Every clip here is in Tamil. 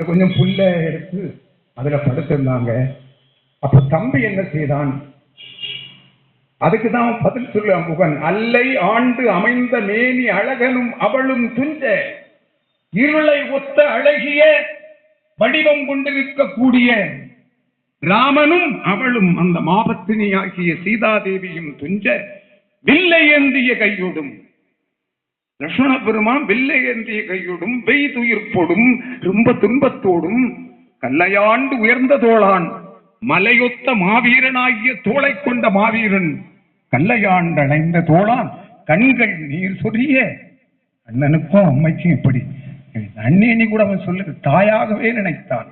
இதில் கொஞ்சம் புல்லை எடுத்து அதில் படுத்திருந்தாங்க. அப்போ தம்பி என்ன செய்தான்? அதுக்கு தான் பதில் சொல்ல முகன் அல்லை ஆண்டு அமைந்த மேனி அழகனும் அவளும் துஞ்ச. இருளை ஒத்த அழகிய வடிவம் கொண்டிருக்கக்கூடிய ராமனும் அவளும் அந்த மாபத்தினி ஆகிய சீதாதேவியும் துஞ்ச. வில்லை ஏந்திய கையோடும் லட்சுமண பெருமான் வெள்ளை ஏந்திய கையோடும் வெய்துயிர்ப்போடும் ரொம்ப துன்பத்தோடும் கல்லையாண்டு உயர்ந்த தோளான் மலையொத்த மாவீரனாகிய தோளை கொண்ட மாவீரன் கல்லையாண்டடைந்த தோளான் கண்கள் நீர் சொரிய அண்ணனுக்கும் அம்மைக்கும் இப்படி. அண்ணேனி கூட அவன் சொல்லுது தாயாகவே நினைத்தான்.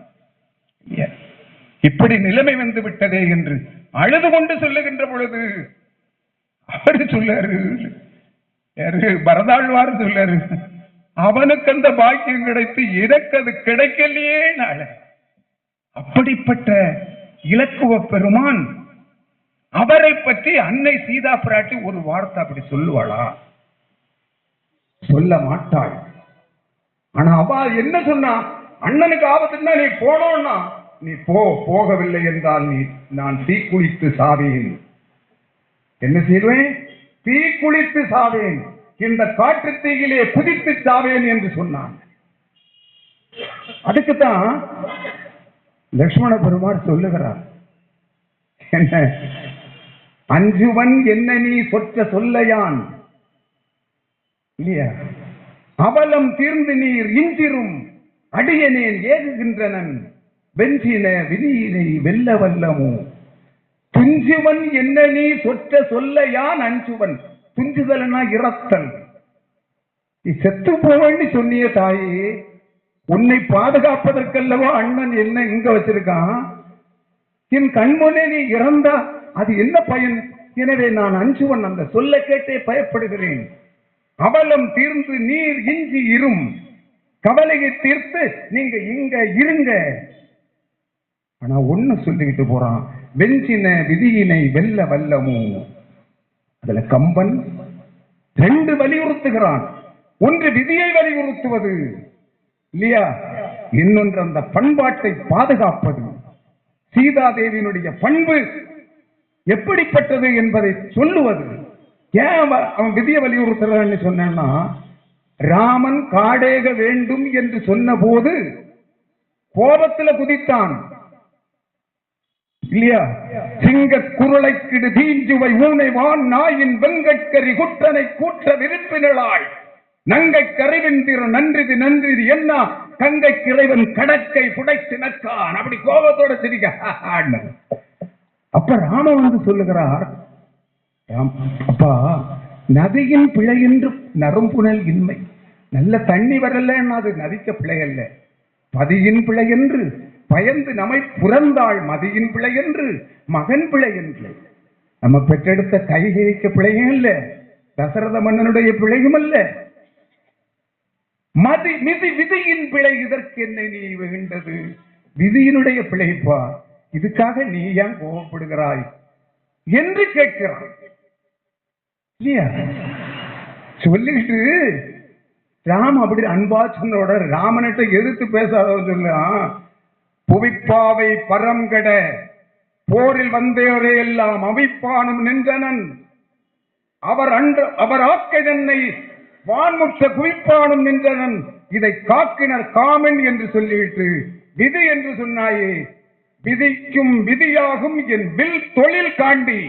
இப்படி நிலைமை வந்து விட்டதே என்று அழுது கொண்டு சொல்லுகின்ற பொழுது அவரு சொல்லாரு. பரதாழ்வார் சொல்லாரு அவனுக்கு அந்த பாக்கியம் கிடைத்து எனக்கு அது கிடைக்கலையே அப்படிப்பட்ட இலக்குவ பெருமான் அவரை பற்றி அன்னை சீதா பிராட்டி ஒரு வார்த்தை அப்படி சொல்லுவாளா? சொல்ல மாட்டாள். ஆனா அவ என்ன சொன்னா? அண்ணனுக்கு ஆபத்துன்னா நீ போனோம்னா நீ போ போகவில்லை என்றால் நீ நான் தீக்குளித்து சாவேன். என்ன செய்வேன்? தீக்குளித்து சாவேன். இந்த காற்று தீயிலே குதித்து சாவேன் என்று சொன்னான். அதுக்குத்தான் லக்ஷ்மண பெருமாள் சொல்லுகிறார். என்ன? அஞ்சுவன் என்ன நீ சொற்ற சொல்லையான்? இல்லையா? அவலம் தீர்ந்து நீர் இன்றிரும் அடியனேன் ஏகுகின்றனன் வெஞ்சின விதியினை வெல்ல வல்லமோ? துஞ்சுவன் என்ன நீ சொற்ற சொல்லையான் அஞ்சுவன்? துஞ்சுதல்னா இறத்தல் நீ செத்து போவேன்னு சொன்னிய தாயி உன்னை பாதுகாப்பதற்கல்லவா அண்ணன் என்ன இங்க வச்சிருக்கான்? என் கண்முனே நீ இறந்தா அது என்ன பயன்? எனவே நான் அஞ்சுவன் அந்த சொல்ல கேட்டே பயப்படுகிறேன். அவலம் தீர்ந்து நீர் இஞ்சி இரும். கவலையை தீர்த்து நீங்க இங்க இருங்க. ஆனா ஒண்ணு சொல்லிக்கிட்டு போறான் வெஞ்சின விதியினை வெல்ல வல்லமும் அதுல கம்பன் ரெண்டு வலியுறுத்துகிறான். ஒன்று விதியை வலியுறுத்துவது. இல்லையா? இன்னொன்று அந்த பண்பாட்டை பாதுகாப்பது. சீதாதேவியினுடைய பண்பு எப்படிப்பட்டது என்பதை சொல்லுவது. ஏன் அவன் அவன் விதியை வலியுறுத்துறான்னு சொன்னான்னா ராமன் காடேக வேண்டும் என்று சொன்னபோது கோபத்துல குதித்தான். இல்லையா? சிங்க குரலை கிடு தீஞ்சுவை ஊனை வான் நாயின் வெங்கட்கரி குற்றனை கூற்ற விருப்பினளாய் நங்கை கரைவெந்திர நன்றிது நன்றிது என்ன? கங்கை கிளைவன் கடற்கை புடைத்து நக்கான் அப்படி கோபத்தோட சிரிக்க. அப்ப ராம வந்து சொல்லுகிறார் அப்பா நதியின் பிழை என்று நரம்புணல் இன்மை. நல்ல தண்ணி வரலன்னா அது நதிக்க பிழை அல்ல பதியின் பிழை என்று பயந்து நம்மை புறந்தாள் மதியின் பிழை என்று மகன் பிழை என்று. நம்ம பெற்றெடுத்த கைகைக்கு பிழையும் இல்ல தசரத மன்னனுடைய பிழையும் அல்ல. மதி மிதி விதியின் பிழை இதற்கு என்ன நீ வேண்டது? விதியினுடைய பிழைப்பா? இதுக்காக நீ ஏன் கோபப்படுகிறாய்? என்று கேட்கிறான். இல்லையா? சொல்லிட்டு ராம் அப்படி அன்பா சொன்னோட ராமனிட்ட எதிர்த்து பேசாதவன் சொல்லுறான் புவிப்பாவை பரம்கட போரில் வந்தவரே எல்லாம் அவிப்பானும் நின்றனன். அவர் அன்று அவர் ஆக்கைதன்னை வான்முற்ற குவிப்பானும் நின்றனன். இதை காக்கினர் காமன் என்று சொல்லிவிட்டு விதி என்று சொன்னாயே விதிக்கும் விதியாகும் என் வில் தொழில் காண்டி.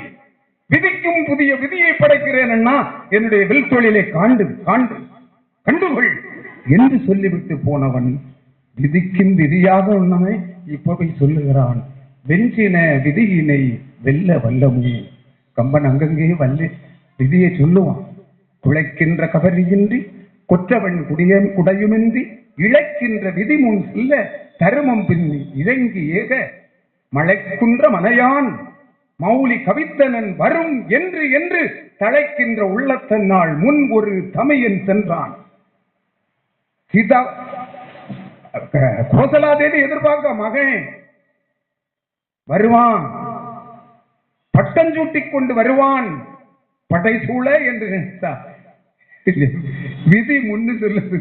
விதிக்கும் புதிய விதியை படைக்கிறேன் அண்ணா என்னுடைய வில் தொழிலை காண்டு காண்டு கண்டுகொள் என்று சொல்லிவிட்டு போனவன் விதிக்கும் விதியாக உன்னமை இப்பவை சொல்லுகிறான். வெஞ்சின விதியினை வெல்ல வல்லமு. கம்பன் அங்கங்கே வல்ல விதியை சொல்லுவான். குழைக்கின்ற கவரியின்றி கொற்றவன் குடிய குடையுமின்றி இழைக்கின்ற விதி முன் செல்ல தருமம் பின் இறங்கி ஏக. மழைக்குன்ற மனையான் மௌலி கவித்தனன் வரும் என்று என்று தழைக்கின்ற உள்ளத்தன்னால் முன் ஒரு தமையன் சென்றான். சிதா கோசலா தேவி எதிர்பார்க்க மகன் வருவான். பட்டஞ்சூட்டி கொண்டு வருவான். படை சூழ என்று நினைத்தார் விதி முன்னு சொல்லுது.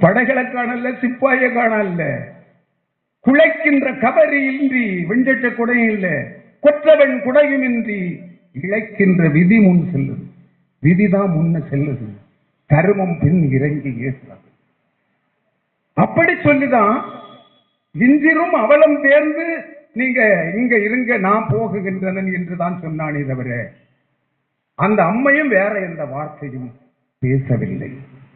படைகளை காணல சிப்பாய காணல. குழைக்கின்ற கவரி இன்றி வெஞ்சட்ட குடையும் இல்ல கொற்றவன் குடையும் இன்றி இழைக்கின்ற விதி முன் செல்லுது. விதிதான் முன்ன செல்லுது. தருமம் பின் இறங்கி ஏசுறது அப்படி சொல்லிதான் இன்றிரும் அவலம் தேர்ந்து நீங்க இங்க இருங்க நான் போகுகின்றனன் என்று தான் சொன்னானே தவிர அந்த அம்மையும் வேற எந்த வார்த்தையும் பேசவில்லை.